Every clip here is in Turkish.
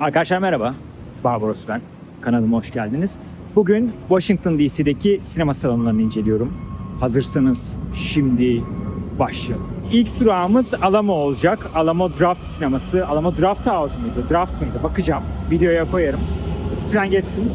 Arkadaşlar merhaba. Barbaros ben. Kanalıma hoş geldiniz. Bugün Washington DC'deki sinema salonlarını inceliyorum. Hazırsanız şimdi başlayalım. İlk durağımız Alamo olacak. Alamo Draft sineması. Alamo Draft House mıydı? Draft mıydı? Bakacağım. Videoya koyarım. Lütfen geçsin.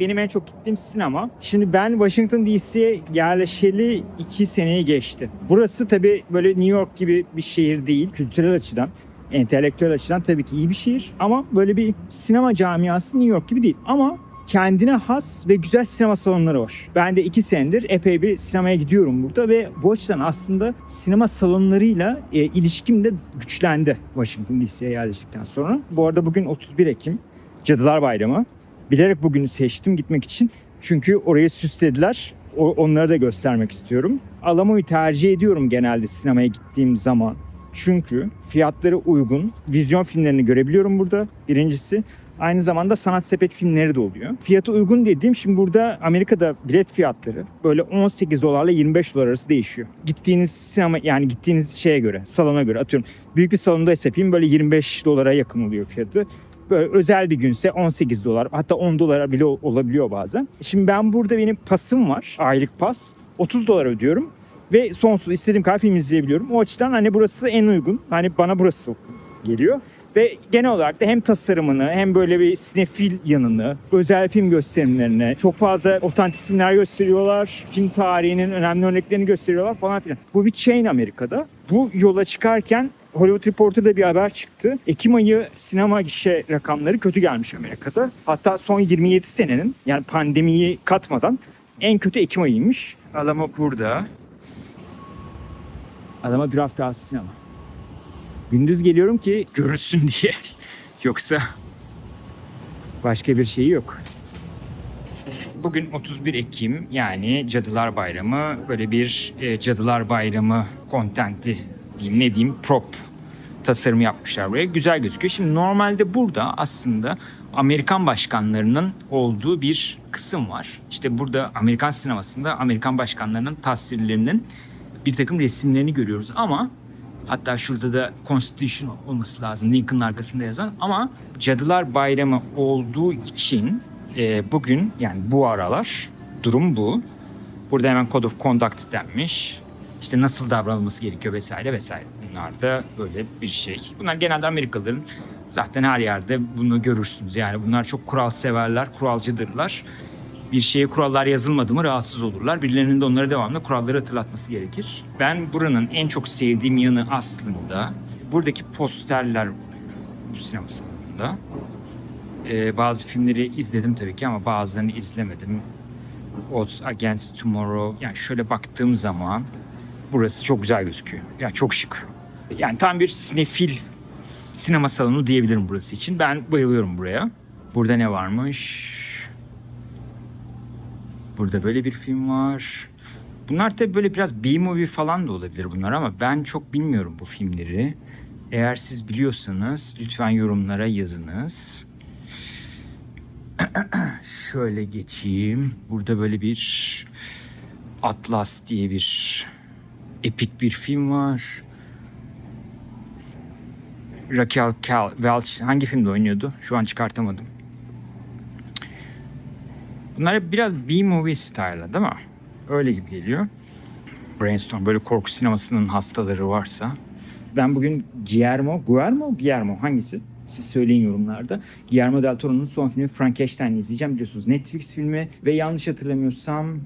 Benim en çok gittiğim sinema. Şimdi ben Washington DC'ye yerleşeli iki seneyi geçti. Burası tabii böyle New York gibi bir şehir değil. Kültürel açıdan entelektüel açıdan tabii ki iyi bir şehir ama böyle bir sinema camiası New York gibi değil ama kendine has ve güzel sinema salonları var. Ben de iki senedir epey bir sinemaya gidiyorum burada ve bu açıdan aslında sinema salonlarıyla e, ilişkim de güçlendi Washington DC'ye yerleştikten sonra. Bu arada bugün 31 Ekim Cadılar Bayramı. Bilerek bugünü seçtim gitmek için. Çünkü orayı süslediler. O, onları da göstermek istiyorum. Alamo'yu tercih ediyorum genelde sinemaya gittiğim zaman. Çünkü fiyatları uygun. Vizyon filmlerini görebiliyorum burada. Birincisi. Aynı zamanda sanat sepet filmleri de oluyor. Fiyatı uygun dediğim şimdi burada Amerika'da bilet fiyatları böyle 18 dolarla 25 dolar arası değişiyor. Gittiğiniz sinema yani gittiğiniz şeye göre, salona göre atıyorum. Büyük bir salondaysa film böyle 25 dolara yakın oluyor fiyatı. Böyle özel bir günse 18 dolar hatta 10 dolara bile olabiliyor bazen. Şimdi ben burada benim pasım var. Aylık pas. 30 dolar ödüyorum ve sonsuz istediğim kadar film izleyebiliyorum. O açıdan hani burası en uygun. Hani bana burası geliyor. Ve genel olarak da hem tasarımını hem böyle bir sinefil yanını, özel film gösterimlerini, çok fazla otantik filmler gösteriyorlar. Film tarihinin önemli örneklerini gösteriyorlar falan filan. Bu bir chain Amerika'da. Bu yola çıkarken Hollywood Reporter'da bir haber çıktı. Ekim ayı sinema gişe rakamları kötü gelmiş Amerika'da. Hatta son 27 senenin yani pandemiyi katmadan en kötü Ekim ayıymış. Alamo burada. Adama draft house sinema. Gündüz geliyorum ki görünsün diye. Yoksa başka bir şeyi yok. Bugün 31 Ekim yani Cadılar Bayramı böyle bir e, Cadılar Bayramı kontenti diyeyim ne diyeyim prop tasarımı yapmışlar buraya. Güzel gözüküyor. Şimdi normalde burada aslında Amerikan başkanlarının olduğu bir kısım var. İşte burada Amerikan sinemasında Amerikan başkanlarının tasvirlerinin bir takım resimlerini görüyoruz ama hatta şurada da Constitution olması lazım Lincoln'ın arkasında yazan ama Cadılar Bayramı olduğu için e, bugün yani bu aralar durum bu. Burada hemen Code of Conduct denmiş. İşte nasıl davranılması gerekiyor vesaire vesaire. Bunlar da böyle bir şey. Bunlar genelde Amerikalıların zaten her yerde bunu görürsünüz. Yani bunlar çok kural severler, kuralcıdırlar. Bir şeye kurallar yazılmadı mı rahatsız olurlar. Birilerinin de onlara devamlı kuralları hatırlatması gerekir. Ben buranın en çok sevdiğim yanı aslında buradaki posterler bu sinema salonunda. Ee, bazı filmleri izledim tabii ki ama bazılarını izlemedim. Odds Against Tomorrow. Yani şöyle baktığım zaman burası çok güzel gözüküyor. Yani çok şık. Yani tam bir sinefil sinema salonu diyebilirim burası için. Ben bayılıyorum buraya. Burada ne varmış? Burada böyle bir film var. Bunlar tabii böyle biraz B-movie falan da olabilir bunlar ama ben çok bilmiyorum bu filmleri. Eğer siz biliyorsanız lütfen yorumlara yazınız. Şöyle geçeyim. Burada böyle bir Atlas diye bir epik bir film var. Raquel Welch hangi filmde oynuyordu? Şu an çıkartamadım. Bunlar hep biraz B-movie style değil mi? Öyle gibi geliyor. Brainstorm böyle korku sinemasının hastaları varsa. Ben bugün Guillermo, Guillermo, Guillermo hangisi? Siz söyleyin yorumlarda. Guillermo del Toro'nun son filmi Frankenstein'i izleyeceğim biliyorsunuz. Netflix filmi ve yanlış hatırlamıyorsam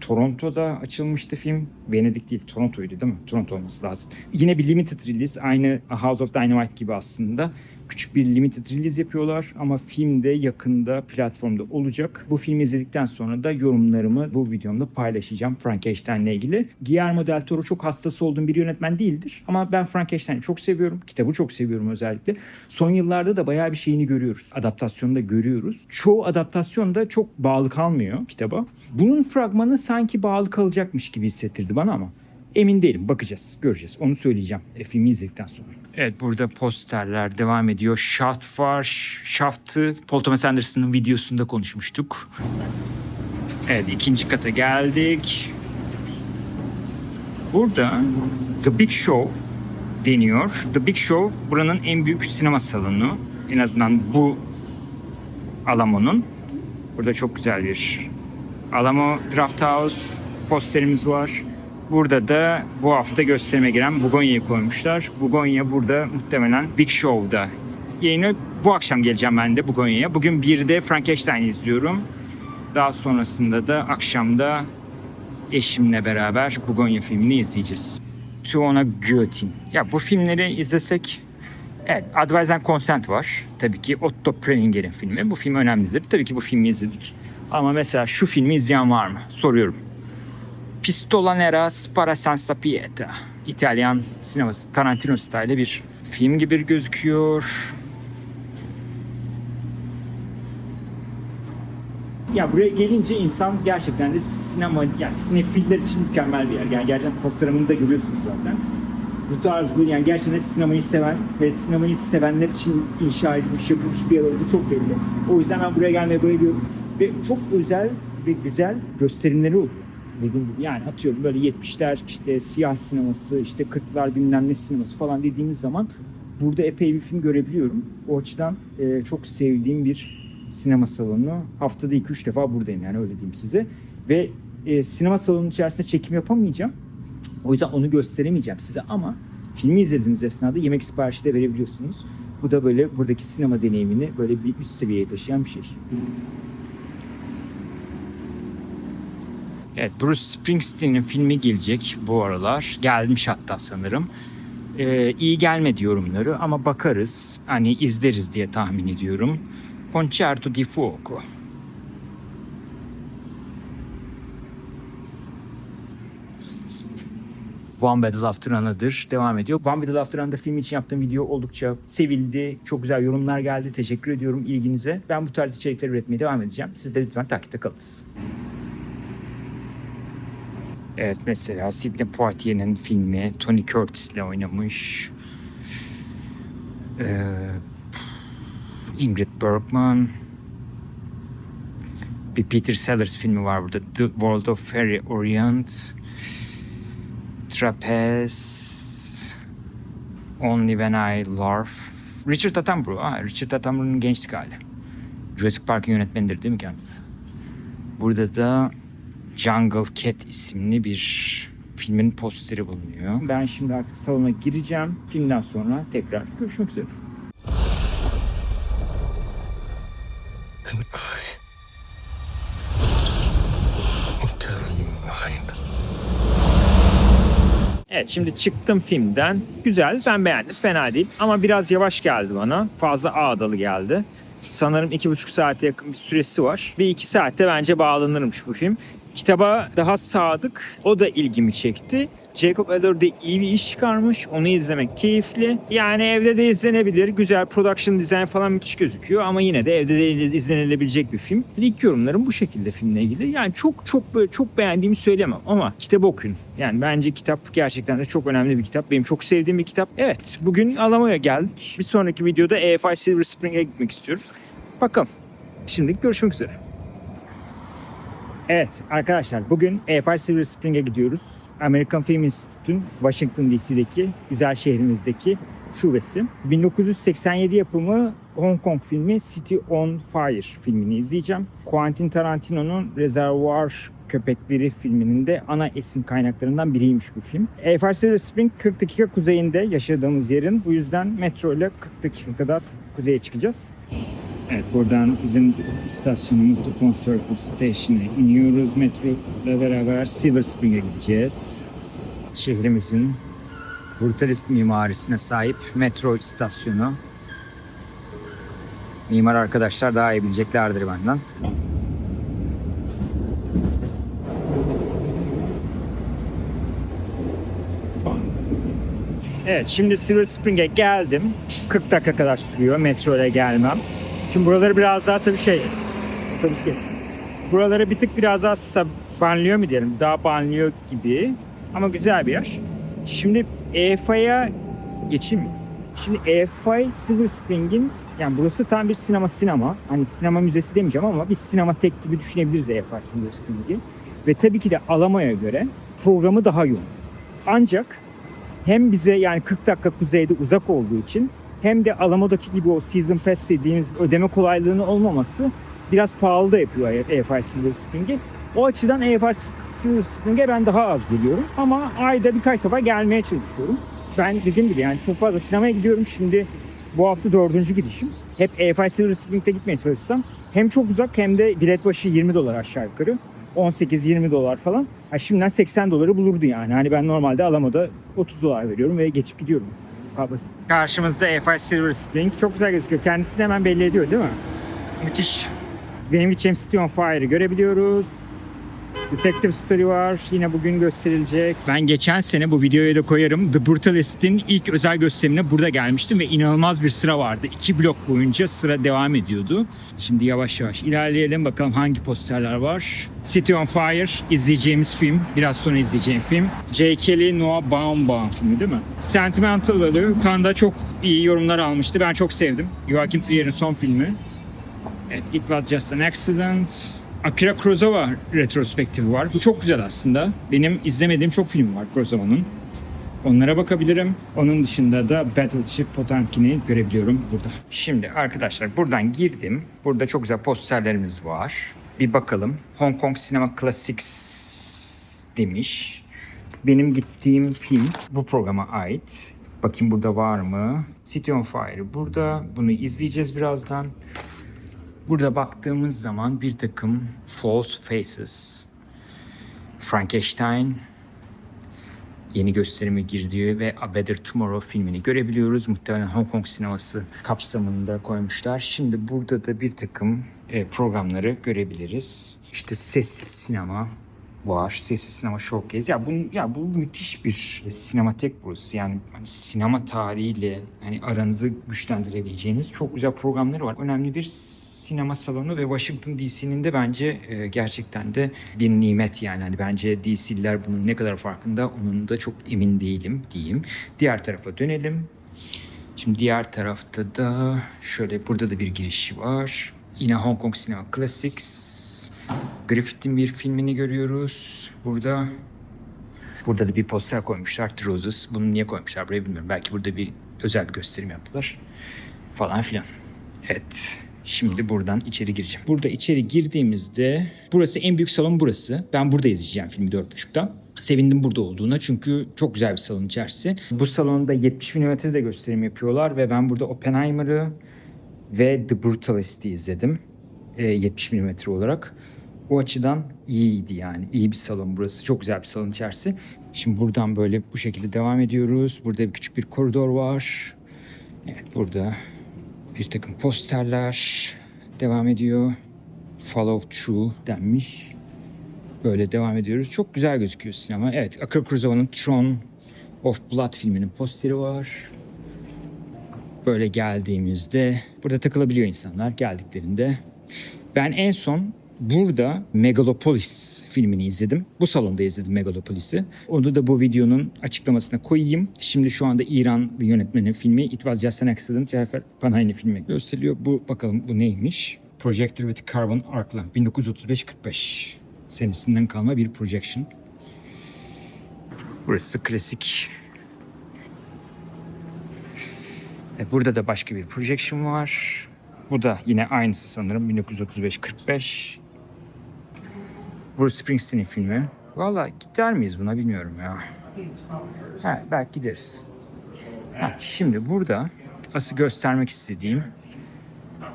Toronto'da açılmıştı film. Venedik değil, Toronto'ydu değil mi? Toronto olması lazım. Yine bir limited release. Aynı House of Dynamite gibi aslında. Küçük bir limited release yapıyorlar ama film de yakında platformda olacak. Bu filmi izledikten sonra da yorumlarımı bu videomda paylaşacağım Frankenstein'le ilgili. Guillermo del Toro çok hastası olduğum bir yönetmen değildir. Ama ben Frankenstein'i çok seviyorum. Kitabı çok seviyorum özellikle. Son yıllarda da bayağı bir şeyini görüyoruz. Adaptasyonda görüyoruz. Çoğu adaptasyon da çok bağlı kalmıyor kitaba. Bunun fragmanı sanki bağlı kalacakmış gibi hissettirdi bana ama emin değilim. Bakacağız, göreceğiz. Onu söyleyeceğim e, filmi izledikten sonra. Evet burada posterler devam ediyor. Shaft var. Shaft'ı Paul Thomas Anderson'ın videosunda konuşmuştuk. Evet ikinci kata geldik. Burada The Big Show deniyor. The Big Show buranın en büyük sinema salonu. En azından bu Alamo'nun. Burada çok güzel bir Alamo Draft House posterimiz var. Burada da bu hafta gösterime giren Bugonya'yı koymuşlar. Bugonya burada muhtemelen Big Show'da yayını. Bu akşam geleceğim ben de Bugonya'ya. Bugün bir de Frankenstein izliyorum. Daha sonrasında da akşamda eşimle beraber Bugonya filmini izleyeceğiz. Tuona Guillotine. Ya bu filmleri izlesek Evet, Advise and Consent var. Tabii ki Otto Preminger'in filmi. Bu film önemlidir. Tabii ki bu filmi izledik. Ama mesela şu filmi izleyen var mı? Soruyorum. Pistola Nera Spara Senza Pieta. İtalyan sineması Tarantino style bir film gibi gözüküyor. Ya buraya gelince insan gerçekten de sinema, yani sinefiller için mükemmel bir yer. Yani gerçekten tasarımını da görüyorsunuz zaten. Bu tarz bu yani gerçekten sinemayı seven ve sinemayı sevenler için inşa edilmiş, yapılmış bir yer olduğu çok belli. O yüzden ben buraya gelmeye bayılıyorum. Ve çok özel ve güzel gösterimleri oluyor. Gibi yani atıyorum böyle 70'ler işte siyah sineması, işte 40'lar bilmem ne sineması falan dediğimiz zaman burada epey bir film görebiliyorum. O açıdan e, çok sevdiğim bir sinema salonu. Haftada 2-3 defa buradayım yani öyle diyeyim size. Ve e, sinema salonunun içerisinde çekim yapamayacağım. O yüzden onu gösteremeyeceğim size ama filmi izlediğiniz esnada yemek siparişi de verebiliyorsunuz. Bu da böyle buradaki sinema deneyimini böyle bir üst seviyeye taşıyan bir şey. Evet, Bruce Springsteen'in filmi gelecek bu aralar. Gelmiş hatta sanırım. Ee, iyi gelmedi yorumları ama bakarız. Hani izleriz diye tahmin ediyorum. Concerto di Fuoco. One Battle After Another devam ediyor. One Battle After Another filmi için yaptığım video oldukça sevildi. Çok güzel yorumlar geldi. Teşekkür ediyorum ilginize. Ben bu tarz içerikler üretmeye devam edeceğim. Siz de lütfen takipte kalınız. Evet mesela Sidney Poitier'in filmi Tony Curtis'le oynamış. Ee, Ingrid Bergman. Bir Peter Sellers filmi var burada. The World of Fairy Orient. Trapeze. Only When I Laugh. Richard Attenborough. Ha, Richard Attenborough'un gençlik hali. Jurassic Park'ın yönetmenidir değil mi kendisi? Burada da Jungle Cat isimli bir filmin posteri bulunuyor. Ben şimdi artık salona gireceğim. Filmden sonra tekrar görüşmek üzere. Evet şimdi çıktım filmden. Güzel ben beğendim fena değil ama biraz yavaş geldi bana. Fazla ağdalı geldi. Sanırım iki buçuk saate yakın bir süresi var. Ve iki saatte bence bağlanırmış bu film. Kitaba daha sadık. O da ilgimi çekti. Jacob Elordi iyi bir iş çıkarmış. Onu izlemek keyifli. Yani evde de izlenebilir. Güzel production design falan müthiş gözüküyor. Ama yine de evde de izlenilebilecek bir film. İlk yorumlarım bu şekilde filmle ilgili. Yani çok çok böyle çok beğendiğimi söylemem ama kitabı okuyun. Yani bence kitap gerçekten de çok önemli bir kitap. Benim çok sevdiğim bir kitap. Evet bugün Alamo'ya geldik. Bir sonraki videoda EFI Silver Spring'e gitmek istiyorum. Bakalım. Şimdilik görüşmek üzere. Evet arkadaşlar bugün EFI Silver Spring'e gidiyoruz. American Film Institute'un Washington DC'deki güzel şehrimizdeki şubesi. 1987 yapımı Hong Kong filmi City on Fire filmini izleyeceğim. Quentin Tarantino'nun Reservoir Köpekleri filminin de ana esin kaynaklarından biriymiş bu film. EFI Silver Spring 40 dakika kuzeyinde yaşadığımız yerin. Bu yüzden metro ile 40 dakika kadar kuzeye çıkacağız. Evet buradan bizim istasyonumuz Dupont Circle Station'a iniyoruz. Metro ile beraber Silver Spring'e gideceğiz. Şehrimizin brutalist mimarisine sahip metro istasyonu. Mimar arkadaşlar daha iyi bileceklerdir benden. Evet şimdi Silver Spring'e geldim. 40 dakika kadar sürüyor metro ile gelmem. Şimdi buraları biraz daha tabii şey otobüs geçsin. Buraları bir tık biraz daha banliyö mu diyelim? Daha banliyö gibi. Ama güzel bir yer. Şimdi EFA'ya geçeyim mi? Şimdi EFI Silver Spring'in yani burası tam bir sinema sinema. Hani sinema müzesi demeyeceğim ama bir sinema tek gibi düşünebiliriz EFI Silver Spring'i. Ve tabii ki de Alamo'ya göre programı daha yoğun. Ancak hem bize yani 40 dakika kuzeyde uzak olduğu için hem de Alamo'daki gibi o Season Pass dediğimiz ödeme kolaylığının olmaması biraz pahalı da yapıyor EFI Silver Spring'i. O açıdan EFI Silver Spring'e ben daha az geliyorum ama ayda birkaç sefer gelmeye çalışıyorum. Ben dediğim gibi yani çok fazla sinemaya gidiyorum şimdi bu hafta dördüncü gidişim. Hep EFI Silver Spring'de gitmeye çalışsam hem çok uzak hem de bilet başı 20 dolar aşağı yukarı. 18-20 dolar falan. Ha şimdiden 80 doları bulurdu yani. Hani ben normalde Alamo'da 30 dolar veriyorum ve geçip gidiyorum. Basit. Karşımızda EFI Silver Spring. Çok güzel gözüküyor. Kendisini hemen belli ediyor değil mi? Müthiş. Benim gideceğim City on Fire'ı görebiliyoruz. Detective Story var. Yine bugün gösterilecek. Ben geçen sene bu videoya da koyarım. The Brutalist'in ilk özel gösterimine burada gelmiştim ve inanılmaz bir sıra vardı. İki blok boyunca sıra devam ediyordu. Şimdi yavaş yavaş ilerleyelim. Bakalım hangi posterler var. City on Fire izleyeceğimiz film. Biraz sonra izleyeceğim film. J. Kelly, Noah Baumbach filmi değil mi? Sentimental'ı Cannes'da çok iyi yorumlar almıştı. Ben çok sevdim. Joachim Trier'in son filmi. It Was Just an Accident. Akira Kurosawa retrospektifi var. Bu çok güzel aslında. Benim izlemediğim çok film var Kurosawa'nın. Onlara bakabilirim. Onun dışında da Battleship Potemkin'i görebiliyorum burada. Şimdi arkadaşlar buradan girdim. Burada çok güzel posterlerimiz var. Bir bakalım. Hong Kong Cinema Classics demiş. Benim gittiğim film bu programa ait. Bakayım burada var mı? City on Fire burada. Bunu izleyeceğiz birazdan. Burada baktığımız zaman bir takım False Faces, Frankenstein yeni gösterime girdiği ve A Better Tomorrow filmini görebiliyoruz. Muhtemelen Hong Kong sineması kapsamında koymuşlar. Şimdi burada da bir takım e, programları görebiliriz. İşte sessiz sinema var. Sessiz sinema showcase. Ya bu ya bu müthiş bir sinematek burası. Yani hani sinema tarihiyle hani aranızı güçlendirebileceğiniz çok güzel programları var. Önemli bir sinema salonu ve Washington DC'nin de bence e, gerçekten de bir nimet yani. Hani bence DC'liler bunun ne kadar farkında onun da çok emin değilim diyeyim. Diğer tarafa dönelim. Şimdi diğer tarafta da şöyle burada da bir girişi var. Yine Hong Kong Cinema Classics. Griffith'in bir filmini görüyoruz burada. Burada da bir poster koymuşlar. Roses. Bunu niye koymuşlar buraya bilmiyorum. Belki burada bir özel bir gösterim yaptılar. Falan filan. Evet. Şimdi buradan içeri gireceğim. Burada içeri girdiğimizde burası en büyük salon burası. Ben burada izleyeceğim filmi 4.30'da. Sevindim burada olduğuna çünkü çok güzel bir salon içerisi. Bu salonda 70 mm'de gösterim yapıyorlar ve ben burada Oppenheimer'ı ve The Brutalist'i izledim. E, 70 mm olarak. O açıdan iyiydi yani. İyi bir salon burası. Çok güzel bir salon içerisi. Şimdi buradan böyle bu şekilde devam ediyoruz. Burada bir küçük bir koridor var. Evet burada bir takım posterler devam ediyor. Follow through denmiş. Böyle devam ediyoruz. Çok güzel gözüküyor sinema. Evet Akira Kurosawa'nın Throne of Blood filminin posteri var. Böyle geldiğimizde burada takılabiliyor insanlar geldiklerinde. Ben en son burada Megalopolis filmini izledim. Bu salonda izledim Megalopolis'i. Onu da bu videonun açıklamasına koyayım. Şimdi şu anda İran yönetmenin filmi It Was Just an Accident Cafer Panayni filmi gösteriliyor. Bu bakalım bu neymiş? Projector with Carbon Arc'la 1935-45 senesinden kalma bir projection. Burası klasik E, Burada da başka bir projection var. Bu da yine aynısı sanırım 1935-45. Bruce Springsteen'in filmi. Valla gider miyiz buna bilmiyorum ya. Ha, belki gideriz. Ha, şimdi burada asıl göstermek istediğim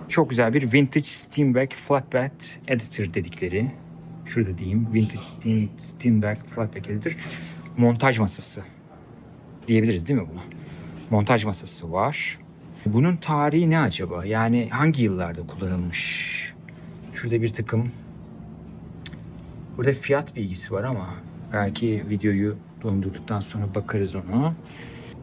çok güzel bir vintage Steinbeck flatbed editor dedikleri. Şurada diyeyim. Vintage Stein, Steinbeck flatbed editor. Montaj masası. Diyebiliriz değil mi buna? Montaj masası var. Bunun tarihi ne acaba? Yani hangi yıllarda kullanılmış? Şurada bir takım Burada fiyat bilgisi var ama belki videoyu dondurduktan sonra bakarız ona.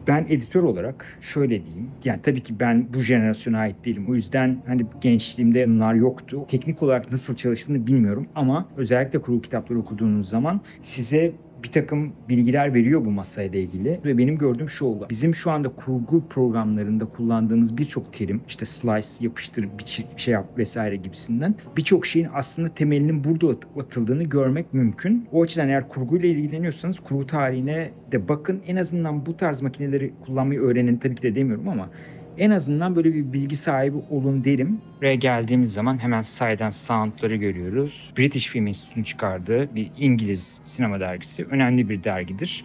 Ben editör olarak şöyle diyeyim. Yani tabii ki ben bu jenerasyona ait değilim. O yüzden hani gençliğimde bunlar yoktu. Teknik olarak nasıl çalıştığını bilmiyorum ama özellikle kurgu kitapları okuduğunuz zaman size bir takım bilgiler veriyor bu masayla ilgili ve benim gördüğüm şu oldu. Bizim şu anda kurgu programlarında kullandığımız birçok terim işte slice, yapıştır, biçi, şey yap vesaire gibisinden birçok şeyin aslında temelinin burada at- atıldığını görmek mümkün. O açıdan eğer kurguyla ilgileniyorsanız kurgu tarihine de bakın. En azından bu tarz makineleri kullanmayı öğrenin tabii ki de demiyorum ama En azından böyle bir bilgi sahibi olun derim. Buraya geldiğimiz zaman hemen Sight Sound'ları görüyoruz. British Film Institute'un çıkardığı bir İngiliz sinema dergisi. Önemli bir dergidir.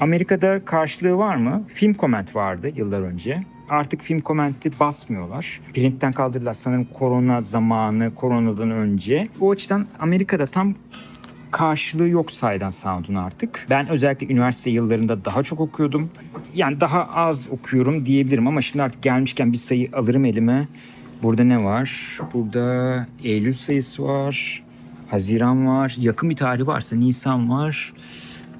Amerika'da karşılığı var mı? Film Comment vardı yıllar önce. Artık film komenti basmıyorlar. Printten kaldırdılar sanırım korona zamanı, koronadan önce. O açıdan Amerika'da tam karşılığı yok Saydan Sound'un artık. Ben özellikle üniversite yıllarında daha çok okuyordum. Yani daha az okuyorum diyebilirim ama şimdi artık gelmişken bir sayı alırım elime. Burada ne var? Burada Eylül sayısı var. Haziran var. Yakın bir tarih varsa Nisan var.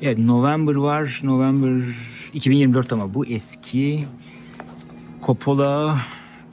Evet November var. November 2024 ama bu eski. Coppola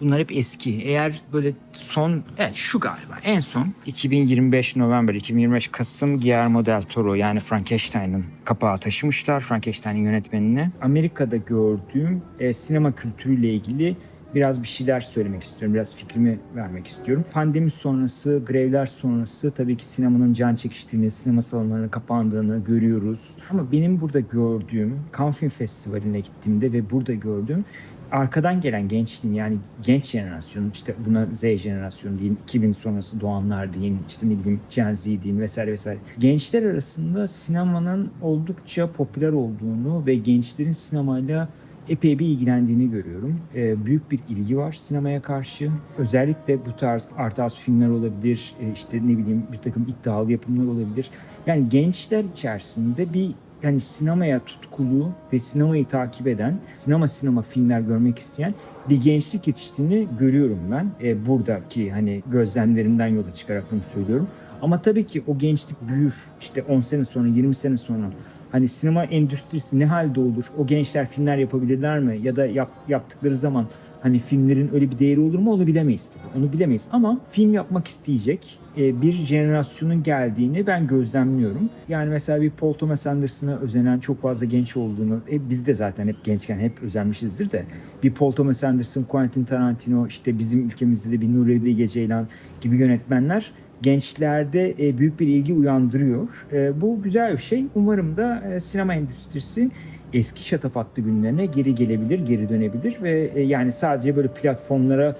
bunlar hep eski. Eğer böyle son evet şu galiba en son 2025 November 2025 Kasım Guillermo del Toro yani Frankenstein'ın kapağı taşımışlar Frankenstein'in yönetmenini. Amerika'da gördüğüm e, sinema kültürüyle ilgili biraz bir şeyler söylemek istiyorum. Biraz fikrimi vermek istiyorum. Pandemi sonrası, grevler sonrası tabii ki sinemanın can çekiştiğini, sinema salonlarının kapandığını görüyoruz. Ama benim burada gördüğüm, Cannes Film Festivali'ne gittiğimde ve burada gördüğüm arkadan gelen gençliğin yani genç jenerasyon işte buna Z jenerasyonu deyin, 2000 sonrası doğanlar deyin, işte ne bileyim Gen Z deyin vesaire vesaire. Gençler arasında sinemanın oldukça popüler olduğunu ve gençlerin sinemayla epey bir ilgilendiğini görüyorum. Ee, büyük bir ilgi var sinemaya karşı. Özellikle bu tarz art house filmler olabilir, e, işte ne bileyim bir takım iddialı yapımlar olabilir. Yani gençler içerisinde bir yani sinemaya tutkulu ve sinemayı takip eden, sinema sinema filmler görmek isteyen bir gençlik yetiştiğini görüyorum ben. E, buradaki hani gözlemlerimden yola çıkarak bunu söylüyorum. Ama tabii ki o gençlik büyür. İşte 10 sene sonra, 20 sene sonra hani sinema endüstrisi ne halde olur? O gençler filmler yapabilirler mi? Ya da yap, yaptıkları zaman hani filmlerin öyle bir değeri olur mu? Onu bilemeyiz tabii. Onu bilemeyiz ama film yapmak isteyecek e, bir jenerasyonun geldiğini ben gözlemliyorum. Yani mesela bir Paul Thomas Anderson'a özenen çok fazla genç olduğunu, e, biz de zaten hep gençken hep özenmişizdir de bir Paul Thomas Anderson, Quentin Tarantino, işte bizim ülkemizde de bir Nuri Bilge Ceylan gibi yönetmenler gençlerde e, büyük bir ilgi uyandırıyor. E, bu güzel bir şey. Umarım da e, sinema endüstrisi eski şatafatlı günlerine geri gelebilir, geri dönebilir ve yani sadece böyle platformlara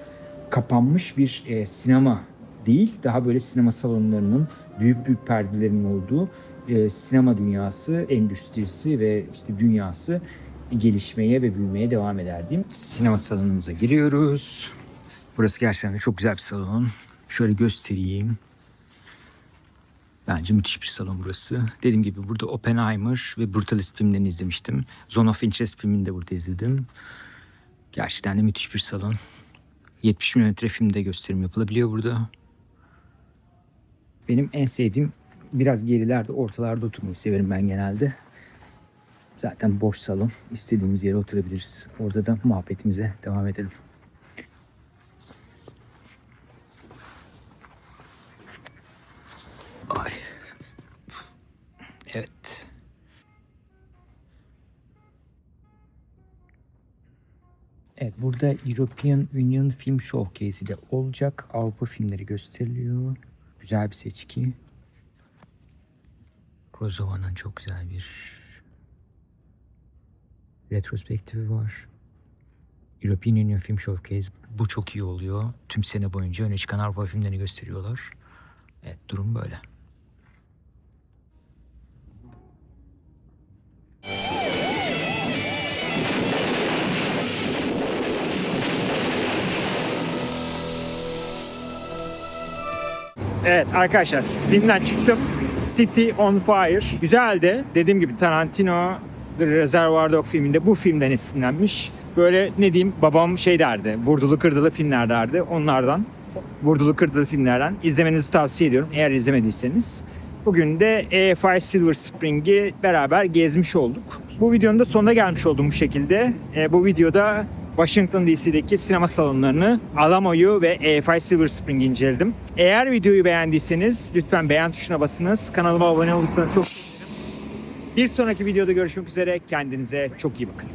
kapanmış bir sinema değil, daha böyle sinema salonlarının büyük büyük perdelerin olduğu sinema dünyası, endüstrisi ve işte dünyası gelişmeye ve büyümeye devam eder diyeyim. Sinema salonumuza giriyoruz. Burası gerçekten de çok güzel bir salon. Şöyle göstereyim. Bence müthiş bir salon burası. Dediğim gibi burada Oppenheimer ve Brutalist filmlerini izlemiştim. Zone of Interest filmini de burada izledim. Gerçekten de müthiş bir salon. 70 mm filmde gösterim yapılabiliyor burada. Benim en sevdiğim biraz gerilerde, ortalarda oturmayı severim ben genelde. Zaten boş salon. İstediğimiz yere oturabiliriz. Orada da muhabbetimize devam edelim. Evet. Evet burada European Union Film Showcase'i de olacak. Avrupa filmleri gösteriliyor. Güzel bir seçki. Rozova'nın çok güzel bir retrospektifi var. European Union Film Showcase bu çok iyi oluyor. Tüm sene boyunca öne çıkan Avrupa filmlerini gösteriyorlar. Evet durum böyle. Evet arkadaşlar filmden çıktım. City on Fire. Güzeldi. Dediğim gibi Tarantino Reservoir Dog filminde bu filmden esinlenmiş. Böyle ne diyeyim babam şey derdi. Vurdulu kırdılı filmler derdi. Onlardan vurdulu kırdılı filmlerden izlemenizi tavsiye ediyorum. Eğer izlemediyseniz. Bugün de EFI Silver Spring'i beraber gezmiş olduk. Bu videonun da sonuna gelmiş oldum bu şekilde. E, bu videoda Washington DC'deki sinema salonlarını, Alamo'yu ve EFI Silver Spring'i inceledim. Eğer videoyu beğendiyseniz lütfen beğen tuşuna basınız. Kanalıma abone olursanız çok sevinirim. Bir sonraki videoda görüşmek üzere. Kendinize çok iyi bakın.